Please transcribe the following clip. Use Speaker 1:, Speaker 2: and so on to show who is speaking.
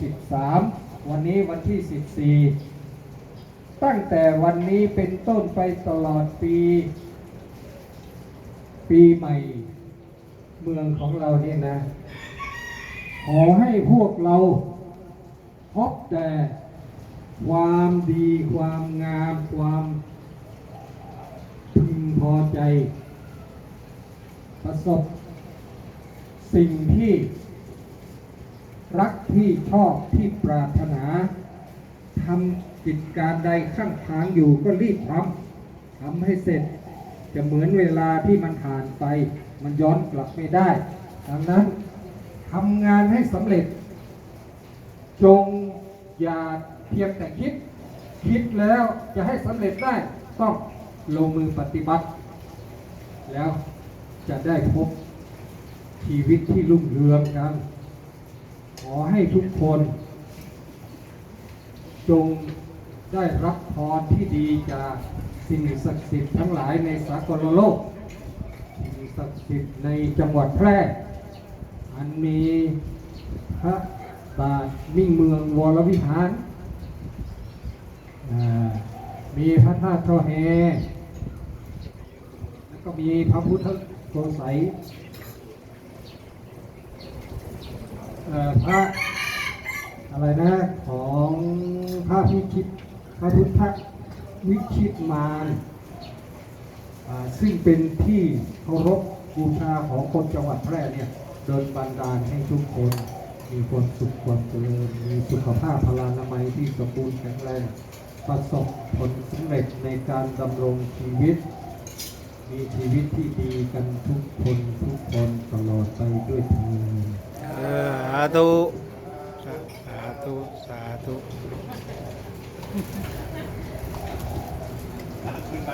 Speaker 1: 13 วันนี้วันที่ 14 ตั้งแต่วันนี้เป็นต้นไปตลอดปี ปีใหม่ เมืองของเราเนี่ยนะ ขอให้พวกเราพบแต่ความดีความงามความพึงพอใจ ประสบสิ่งที่ รักที่ชอบที่ปรารถนาทำกิจการใดข้างทางอยู่ก็รีบทำทำให้เสร็จ จะเหมือนเวลาที่มันผ่านไป มันย้อนกลับไม่ได้ ดังนั้นทำงานให้สำเร็จ จงอย่าเพียงแต่คิด คิดแล้วจะให้สำเร็จได้ต้องลงมือปฏิบัติ แล้วจะได้พบชีวิตที่รุ่งเรืองกัน ขอให้ทุกคน จงได้รับพรที่ดีจากสิ่งศักดิ์สิทธิ์ทั้งหลายในสากลโลก สิ่งศักดิ์สิทธิ์ในจังหวัดแพร่ อันมีพระบาทมิ่งเมืองวรวิหาร มีพระธาตุช่อแฮแล้วก็มีพระพุทธโกสัย เอ่อ พระอะไรนะของพระพิชิตพระพุทธวิชิตมารซึ่งเป็นที่เคารพบูชาของคนจังหวัดแพร่เนี่ยโดนบันดาลให้ทุกคนมีความสุขความเจริญมีสุขภาพพลานามัยที่สมบูรณ์แข็งแรงประสบผลสำเร็จในการดำรงชีวิต มีชีวิตที่ดีกันทุกคนทุกคนตลอดไปด้วยเถิด
Speaker 2: เออ สาธุสาธุสาธุ
Speaker 3: ขึ้นไป